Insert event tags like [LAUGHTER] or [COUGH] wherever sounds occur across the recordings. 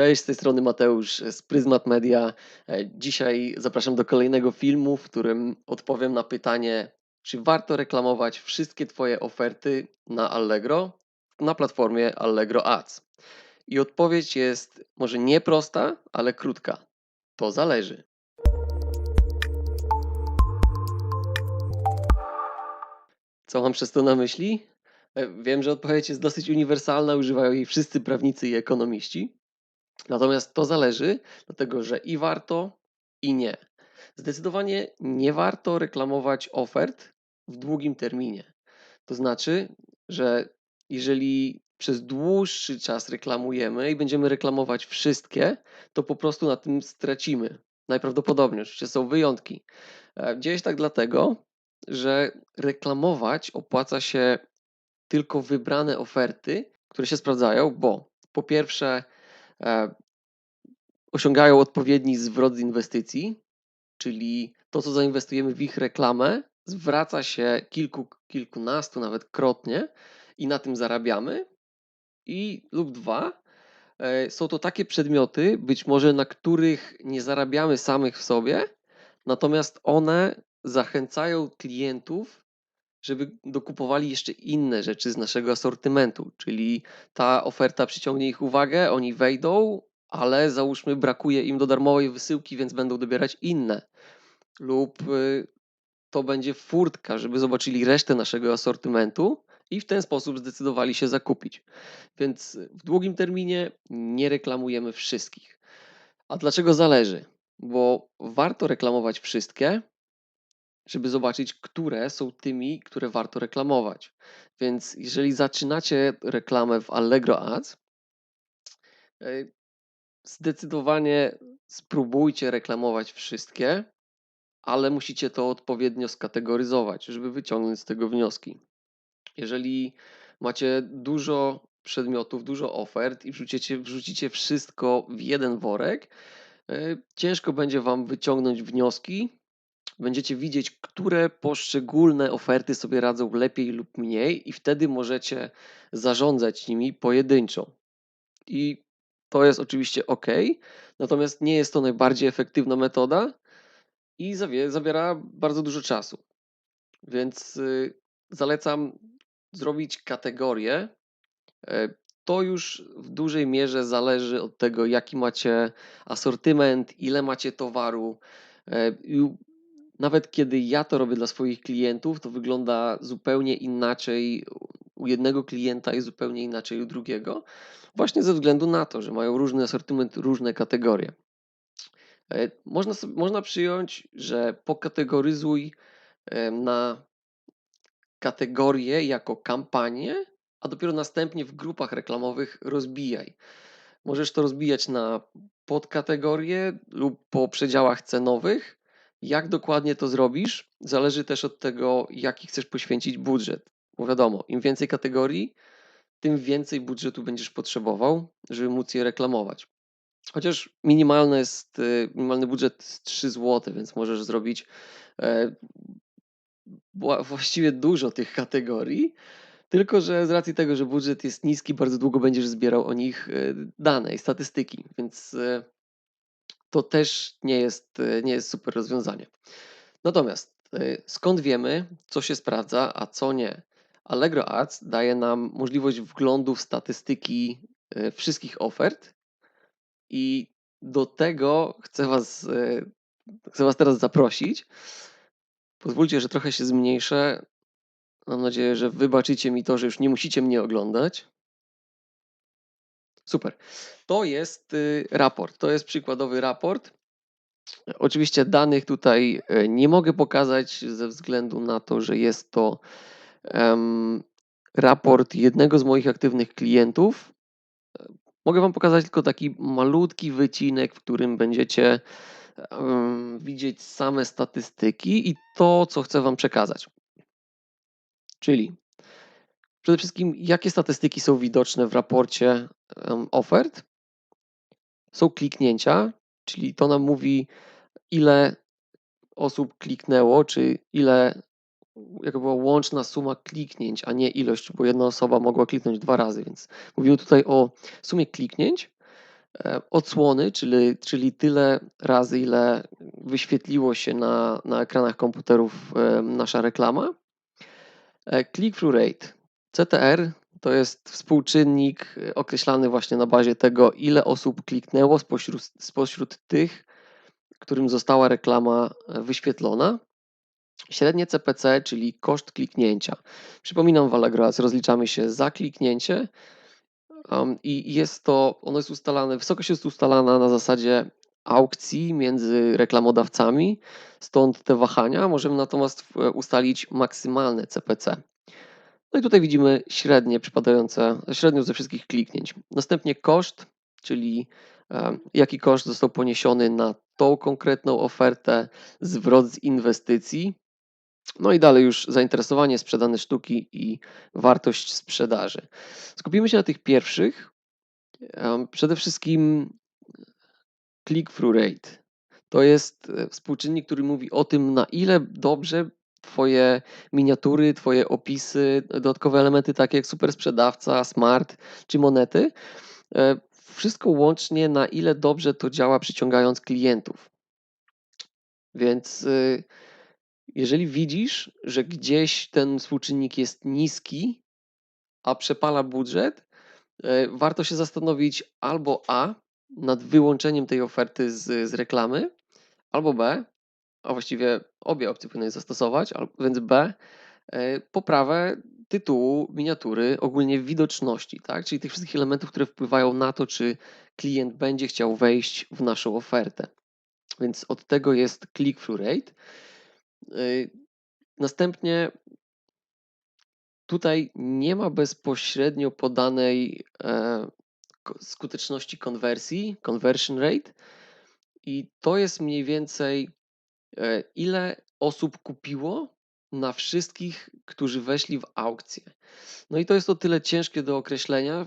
Cześć, z tej strony Mateusz z Pryzmat Media. E, Dzisiaj zapraszam do kolejnego filmu, w którym odpowiem na pytanie, czy warto reklamować wszystkie Twoje oferty na Allegro, na platformie Allegro Ads. I odpowiedź jest może nie prosta, ale krótka. To zależy. Co mam przez to na myśli? E, Wiem, że odpowiedź jest dosyć uniwersalna, używają jej wszyscy prawnicy i ekonomiści. Natomiast to zależy, dlatego że i warto, i nie. Zdecydowanie nie warto reklamować ofert w długim terminie. To znaczy, że jeżeli przez dłuższy czas reklamujemy i będziemy reklamować wszystkie, to po prostu na tym stracimy. Najprawdopodobniej, oczywiście są wyjątki. E, Dzieje się tak dlatego, że reklamować opłaca się tylko wybrane oferty, które się sprawdzają, bo po pierwsze, osiągają odpowiedni zwrot z inwestycji, czyli to, co zainwestujemy w ich reklamę, zwraca się kilku, kilkunastu nawet krotnie i na tym zarabiamy. I lub dwa, e, są to takie przedmioty, być może na których nie zarabiamy samych w sobie, natomiast one zachęcają klientów, żeby dokupowali jeszcze inne rzeczy z naszego asortymentu, czyli ta oferta przyciągnie ich uwagę, oni wejdą, ale załóżmy brakuje im do darmowej wysyłki, więc będą dobierać inne. Lub y, to będzie furtka, żeby zobaczyli resztę naszego asortymentu i w ten sposób zdecydowali się zakupić. Więc w długim terminie nie reklamujemy wszystkich. A dlaczego zależy? Bo warto reklamować wszystkie, żeby zobaczyć, które są tymi, które warto reklamować. Więc jeżeli zaczynacie reklamę w Allegro Ads, y, zdecydowanie spróbujcie reklamować wszystkie, ale musicie to odpowiednio skategoryzować, żeby wyciągnąć z tego wnioski. Jeżeli macie dużo przedmiotów, dużo ofert i wrzucicie, wrzucicie wszystko w jeden worek, y, ciężko będzie Wam wyciągnąć wnioski. Będziecie widzieć, które poszczególne oferty sobie radzą lepiej lub mniej, i wtedy możecie zarządzać nimi pojedynczo. I to jest oczywiście ok, natomiast nie jest to najbardziej efektywna metoda i zabiera bardzo dużo czasu. Więc y, zalecam zrobić kategorię. E, To już w dużej mierze zależy od tego, jaki macie asortyment, ile macie towaru. Nawet kiedy ja to robię dla swoich klientów, to wygląda zupełnie inaczej u jednego klienta i zupełnie inaczej u drugiego, właśnie ze względu na to, że mają różny asortyment, różne kategorie. E, Można, sobie, można przyjąć, że pokategoryzuj na kategorie jako kampanię, a dopiero następnie w grupach reklamowych rozbijaj. Możesz to rozbijać na podkategorie lub po przedziałach cenowych. Jak dokładnie to zrobisz, zależy też od tego, jaki chcesz poświęcić budżet. Bo wiadomo, im więcej kategorii, tym więcej budżetu będziesz potrzebował, żeby móc je reklamować. Chociaż minimalny jest, y, minimalny budżet jest 3 zł, więc możesz zrobić e, właściwie dużo tych kategorii, tylko że z racji tego, że budżet jest niski, bardzo długo będziesz zbierał o nich e, dane i statystyki, więc e, to też nie jest, e, nie jest super rozwiązanie. Natomiast e, skąd wiemy, co się sprawdza, a co nie? Allegro Ads daje nam możliwość wglądu w statystyki e, wszystkich ofert i do tego chcę Was, chcę was teraz zaprosić. Pozwólcie, że trochę się zmniejszę. Mam nadzieję, że wybaczycie mi to, że już nie musicie mnie oglądać. Super. To jest y, raport. To jest przykładowy raport. Oczywiście danych tutaj e, nie mogę pokazać ze względu na to, że jest to em, raport jednego z moich aktywnych klientów. E, Mogę Wam pokazać tylko taki malutki wycinek, w którym będziecie em, widzieć same statystyki i to, co chcę Wam przekazać. Czyli przede wszystkim, jakie statystyki są widoczne w raporcie ofert? Są kliknięcia, czyli to nam mówi, ile osób kliknęło, czy ile jaka była łączna suma kliknięć, a nie ilość, bo jedna osoba mogła kliknąć dwa razy, więc mówimy tutaj o sumie kliknięć. e, odsłony, czyli, czyli tyle razy, ile wyświetliło się na, na ekranach komputerów e, nasza reklama. Click-through rate. CTR to jest współczynnik określany właśnie na bazie tego, ile osób kliknęło spośród, spośród tych, którym została reklama wyświetlona. Średnie CPC, czyli koszt kliknięcia. Przypominam w Allegro rozliczamy się za kliknięcie um, i jest to, ono jest ustalane, wysokość jest ustalana na zasadzie aukcji między reklamodawcami, stąd te wahania. Możemy natomiast ustalić maksymalne CPC. No i tutaj widzimy średnie przypadające, średnią ze wszystkich kliknięć. Następnie koszt, czyli jaki koszt został poniesiony na tą konkretną ofertę, zwrot z inwestycji, no i dalej już zainteresowanie, sprzedane sztuki i wartość sprzedaży. Skupimy się na tych pierwszych. Przede wszystkim click-through rate. To jest e, współczynnik, który mówi o tym, na ile dobrze Twoje miniatury, Twoje opisy, dodatkowe elementy takie jak super sprzedawca, smart czy monety, e, wszystko łącznie, na ile dobrze to działa przyciągając klientów. Więc y, jeżeli widzisz, że gdzieś ten współczynnik jest niski, a przepala budżet, e, warto się zastanowić albo A nad wyłączeniem tej oferty z, z reklamy, albo B, a właściwie obie opcje powinny zastosować, więc B, e, poprawę tytułu, miniatury, ogólnie widoczności, tak? czyli tych wszystkich elementów, które wpływają na to, czy klient będzie chciał wejść w naszą ofertę. Więc od tego jest click-through rate. Y, następnie tutaj nie ma bezpośrednio podanej e, skuteczności konwersji, conversion rate, i to jest mniej więcej e, ile osób kupiło na wszystkich, którzy weszli w aukcję. No i to jest o tyle ciężkie do określenia,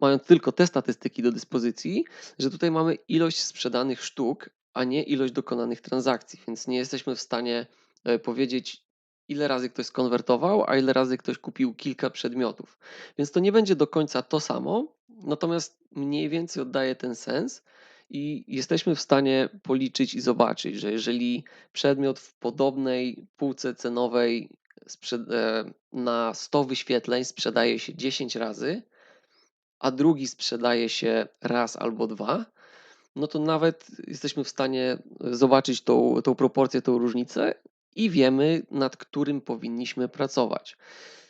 mając tylko te statystyki do dyspozycji, że tutaj mamy ilość sprzedanych sztuk, a nie ilość dokonanych transakcji, więc nie jesteśmy w stanie e, powiedzieć, ile razy ktoś skonwertował, a ile razy ktoś kupił kilka przedmiotów. Więc to nie będzie do końca to samo, natomiast mniej więcej oddaje ten sens i jesteśmy w stanie policzyć i zobaczyć, że jeżeli przedmiot w podobnej półce cenowej e, na 100 wyświetleń sprzedaje się 10 razy, a drugi sprzedaje się raz albo dwa, no to nawet jesteśmy w stanie zobaczyć tą, tą proporcję, tą różnicę i wiemy, nad którym powinniśmy pracować.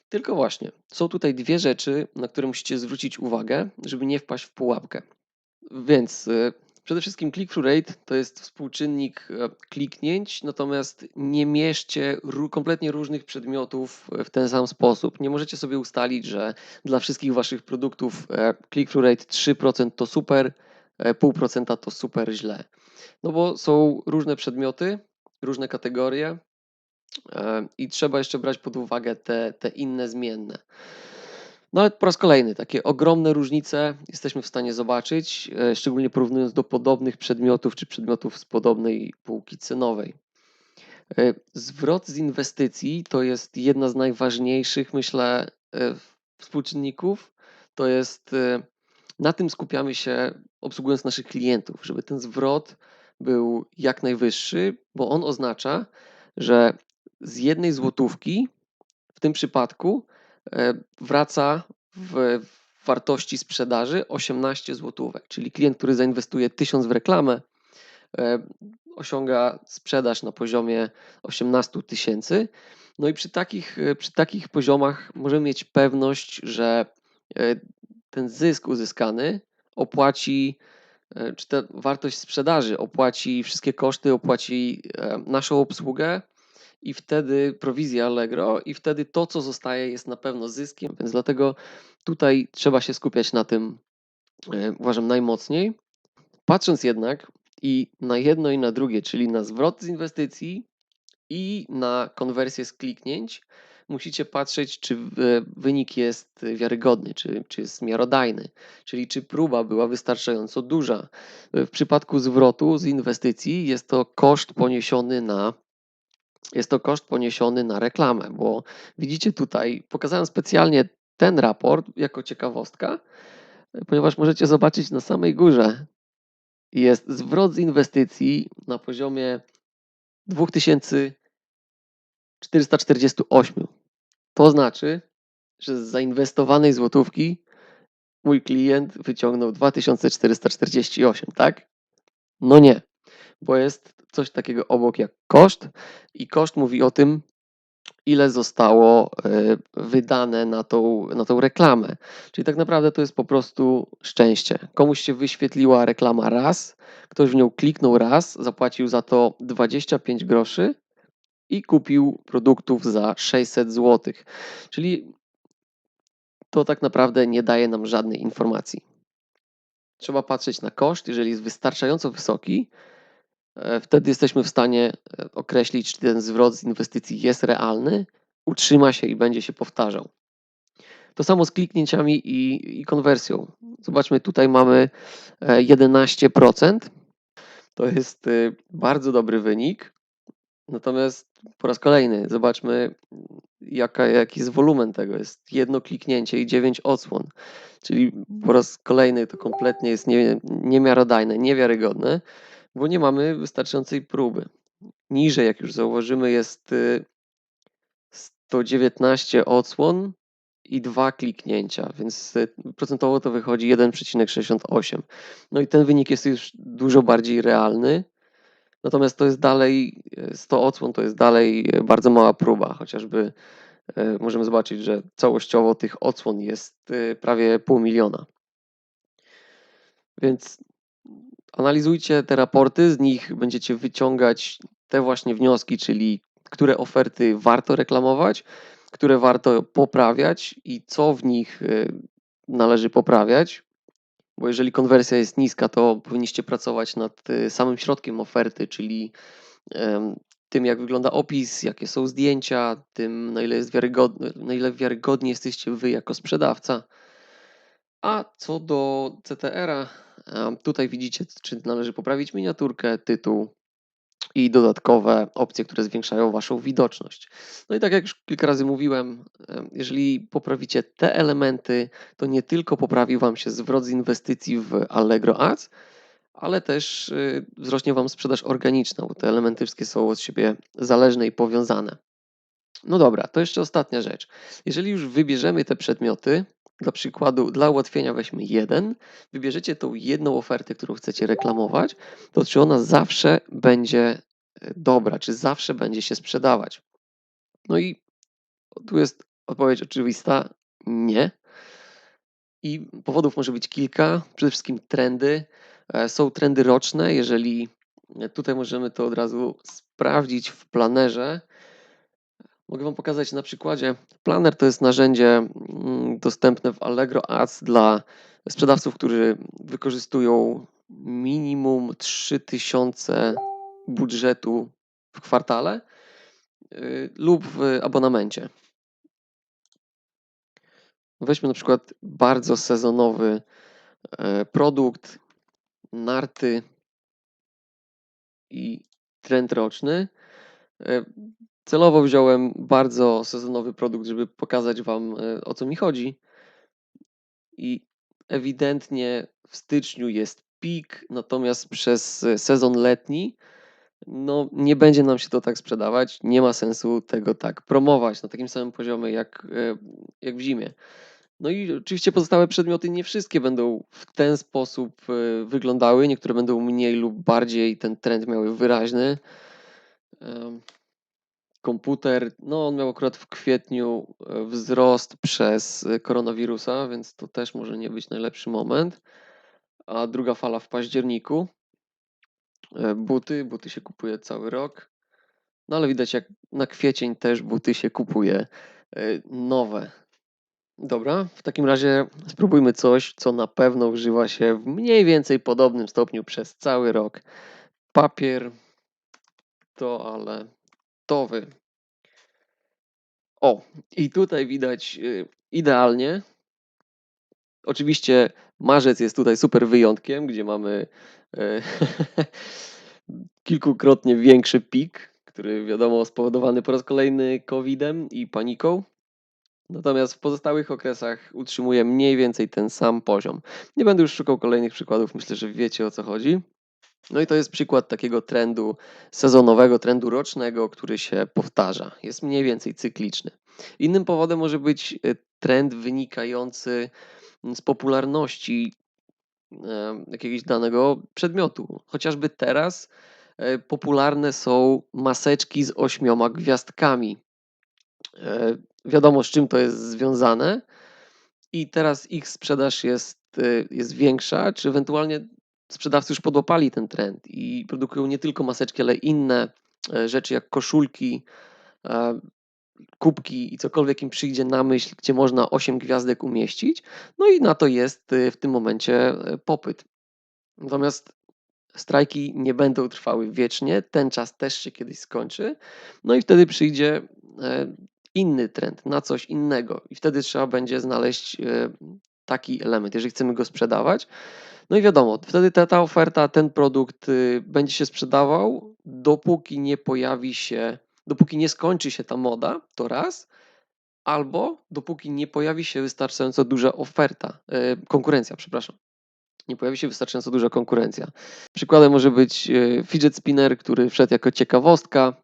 Tylko właśnie, są tutaj dwie rzeczy, na które musicie zwrócić uwagę, żeby nie wpaść w pułapkę. Więc y, przede wszystkim click-through rate to jest współczynnik e, kliknięć, natomiast nie mieszcie kompletnie różnych przedmiotów w ten sam sposób. Nie możecie sobie ustalić, że dla wszystkich waszych produktów e, click-through rate 3% to super, E, pół procenta to super źle. No bo są różne przedmioty, różne kategorie e, i trzeba jeszcze brać pod uwagę te, te inne zmienne. No po raz kolejny, takie ogromne różnice jesteśmy w stanie zobaczyć, e, szczególnie porównując do podobnych przedmiotów czy przedmiotów z podobnej półki cenowej. Zwrot z inwestycji to jest jedna z najważniejszych, myślę, współczynników. To jest na tym skupiamy się, obsługując naszych klientów, żeby ten zwrot był jak najwyższy, bo on oznacza, że z jednej złotówki w tym przypadku e, wraca w wartości sprzedaży 18 złotówek, czyli klient, który zainwestuje 1000 w reklamę, e, osiąga sprzedaż na poziomie 18 tysięcy. No i przy takich, e, przy takich poziomach możemy mieć pewność, że ten zysk uzyskany opłaci, e, czy ta wartość sprzedaży opłaci wszystkie koszty, opłaci e, naszą obsługę i wtedy prowizja Allegro i wtedy to, co zostaje jest na pewno zyskiem, więc dlatego tutaj trzeba się skupiać na tym, e, uważam, najmocniej. Patrząc jednak i na jedno i na drugie, czyli na zwrot z inwestycji i na konwersję z kliknięć, musicie patrzeć, czy wynik jest wiarygodny, czy, czy jest miarodajny, czyli czy próba była wystarczająco duża. W przypadku zwrotu z inwestycji jest to koszt poniesiony na jest to koszt poniesiony na reklamę, bo widzicie tutaj, pokazałem specjalnie ten raport jako ciekawostka, ponieważ możecie zobaczyć na samej górze jest zwrot z inwestycji na poziomie 2448. To znaczy, że z zainwestowanej złotówki mój klient wyciągnął 2448, tak? No nie, bo jest coś takiego obok jak koszt i koszt mówi o tym, ile zostało e, wydane na tą, na tą reklamę. Czyli tak naprawdę to jest po prostu szczęście. Komuś się wyświetliła reklama raz, ktoś w nią kliknął raz, zapłacił za to 25 groszy i kupił produktów za 600 zł. Czyli to tak naprawdę nie daje nam żadnej informacji. Trzeba patrzeć na koszt, jeżeli jest wystarczająco wysoki, wtedy jesteśmy w stanie e, określić, czy ten zwrot z inwestycji jest realny, utrzyma się i będzie się powtarzał. To samo z kliknięciami i, i konwersją. Zobaczmy, tutaj mamy 11%. E, to jest bardzo dobry wynik. Natomiast po raz kolejny zobaczmy, jaka, jaki jest wolumen tego. Jest jedno kliknięcie i 9 odsłon. Czyli po raz kolejny to kompletnie jest nie, niemiarodajne, niewiarygodne, bo nie mamy wystarczającej próby. Niżej, jak już zauważymy, jest 119 y, odsłon i dwa kliknięcia, więc y, procentowo to wychodzi 1,68. No i ten wynik jest już dużo bardziej realny. Natomiast to jest dalej, 100 odsłon to jest dalej bardzo mała próba, chociażby możemy zobaczyć, że całościowo tych odsłon jest prawie pół miliona. Więc analizujcie te raporty, z nich będziecie wyciągać te właśnie wnioski, czyli które oferty warto reklamować, które warto poprawiać i co w nich e, należy poprawiać. Bo jeżeli konwersja jest niska, to powinniście pracować nad y, samym środkiem oferty, czyli tym, jak wygląda opis, jakie są zdjęcia, tym, na ile, jest wiarygodny, na ile wiarygodni jesteście wy jako sprzedawca. A co do CTR-a, tutaj widzicie, czy należy poprawić miniaturkę, tytuł, i dodatkowe opcje, które zwiększają Waszą widoczność. No i tak jak już kilka razy mówiłem, jeżeli poprawicie te elementy, to nie tylko poprawi Wam się zwrot z inwestycji w Allegro Ads, ale też y, wzrośnie Wam sprzedaż organiczna, bo te elementy wszystkie są od siebie zależne i powiązane. No dobra, to jeszcze ostatnia rzecz. Jeżeli już wybierzemy te przedmioty, dla przykładu, dla ułatwienia weźmy jeden, wybierzecie tą jedną ofertę, którą chcecie reklamować, to czy ona zawsze będzie e, dobra, czy zawsze będzie się sprzedawać? No i tu jest odpowiedź oczywista: nie. I powodów może być kilka. Przede wszystkim trendy. E, są trendy roczne. Jeżeli e, tutaj możemy to od razu sprawdzić w planerze, Mogę Wam pokazać na przykładzie. Planner to jest narzędzie mm, dostępne w Allegro Ads dla sprzedawców, którzy wykorzystują minimum 3000 budżetu w kwartale y, lub w abonamencie. Weźmy na przykład bardzo sezonowy e, produkt, narty i trend roczny. Celowo wziąłem bardzo sezonowy produkt, żeby pokazać Wam e, o co mi chodzi. I ewidentnie w styczniu jest pik, natomiast przez e, sezon letni no, nie będzie nam się to tak sprzedawać. Nie ma sensu tego tak promować na takim samym poziomie jak, e, jak w zimie. No i oczywiście pozostałe przedmioty nie wszystkie będą w ten sposób wyglądały. Niektóre będą mniej lub bardziej ten trend miały wyraźny komputer, no on miał akurat w kwietniu e, wzrost przez e, koronawirusa, więc to też może nie być najlepszy moment. A druga fala w październiku. E, buty, buty się kupuje cały rok. No ale widać jak na kwiecień też buty się kupuje nowe. Dobra, w takim razie spróbujmy coś, co na pewno używa się w mniej więcej podobnym stopniu przez cały rok. Papier, toaletowy. O, i tutaj widać y, idealnie. Oczywiście marzec jest tutaj super wyjątkiem, gdzie mamy e, [LAUGHS] kilkukrotnie większy pik, który wiadomo spowodowany po raz kolejny COVID-em i paniką. Natomiast w pozostałych okresach utrzymuje mniej więcej ten sam poziom. Nie będę już szukał kolejnych przykładów, myślę, że wiecie o co chodzi. No i to jest przykład takiego trendu sezonowego, trendu rocznego, który się powtarza. Jest mniej więcej cykliczny. Innym powodem może być e, trend wynikający z popularności jakiegoś danego przedmiotu. Chociażby teraz e, popularne są maseczki z ośmioma gwiazdkami. E, Wiadomo, z czym to jest związane, i teraz ich sprzedaż jest, y, jest większa, czy ewentualnie sprzedawcy już podłapali ten trend i produkują nie tylko maseczki, ale inne e, rzeczy jak koszulki, e, kubki i cokolwiek im przyjdzie na myśl, gdzie można 8 gwiazdek umieścić. No i na to jest y, w tym momencie e, popyt. Natomiast strajki nie będą trwały wiecznie, ten czas też się kiedyś skończy, no i wtedy przyjdzie e, inny trend, na coś innego i wtedy trzeba będzie znaleźć e, taki element, jeżeli chcemy go sprzedawać. No i wiadomo, wtedy ta, ta oferta, ten produkt y, będzie się sprzedawał, dopóki nie pojawi się, dopóki nie skończy się ta moda, to raz, albo dopóki nie pojawi się wystarczająco duża oferta, e, konkurencja, przepraszam nie pojawi się wystarczająco duża konkurencja. Przykładem może być e, fidget spinner, który wszedł jako ciekawostka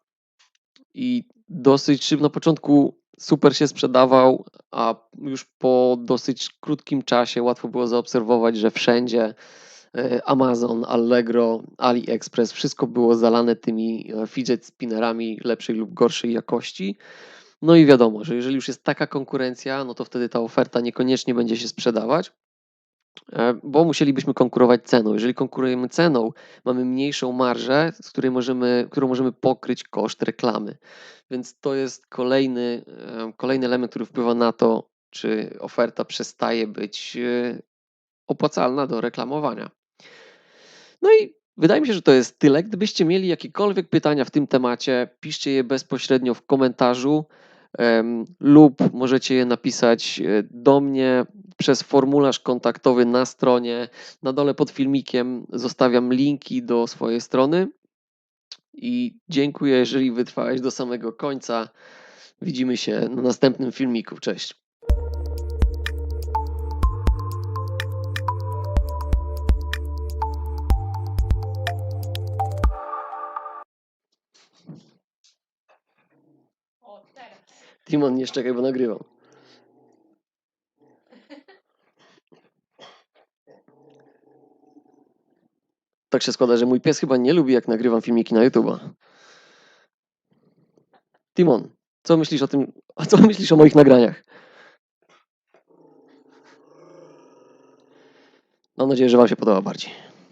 i dosyć szybko na początku super się sprzedawał, a już po dosyć krótkim czasie łatwo było zaobserwować, że wszędzie e, Amazon, Allegro, AliExpress, wszystko było zalane tymi e, fidget spinnerami lepszej lub gorszej jakości. No i wiadomo, że jeżeli już jest taka konkurencja, no to wtedy ta oferta niekoniecznie będzie się sprzedawać. E, bo musielibyśmy konkurować ceną. Jeżeli konkurujemy ceną, mamy mniejszą marżę, z której możemy, którą możemy pokryć koszt reklamy. Więc to jest kolejny, e, kolejny element, który wpływa na to, czy oferta przestaje być e, opłacalna do reklamowania. No i wydaje mi się, że to jest tyle. Gdybyście mieli jakiekolwiek pytania w tym temacie, piszcie je bezpośrednio w komentarzu lub możecie je napisać do mnie przez formularz kontaktowy na stronie. Na dole pod filmikiem zostawiam linki do swojej strony. I dziękuję, jeżeli wytrwałeś do samego końca. Widzimy się na następnym filmiku. Cześć. Timon, nie szczekaj, bo nagrywam. Tak się składa, że mój pies chyba nie lubi, jak nagrywam filmiki na YouTube'a. Timon, co myślisz o tym, a [LAUGHS] co myślisz o moich nagraniach? Mam nadzieję, że Wam się podoba bardziej.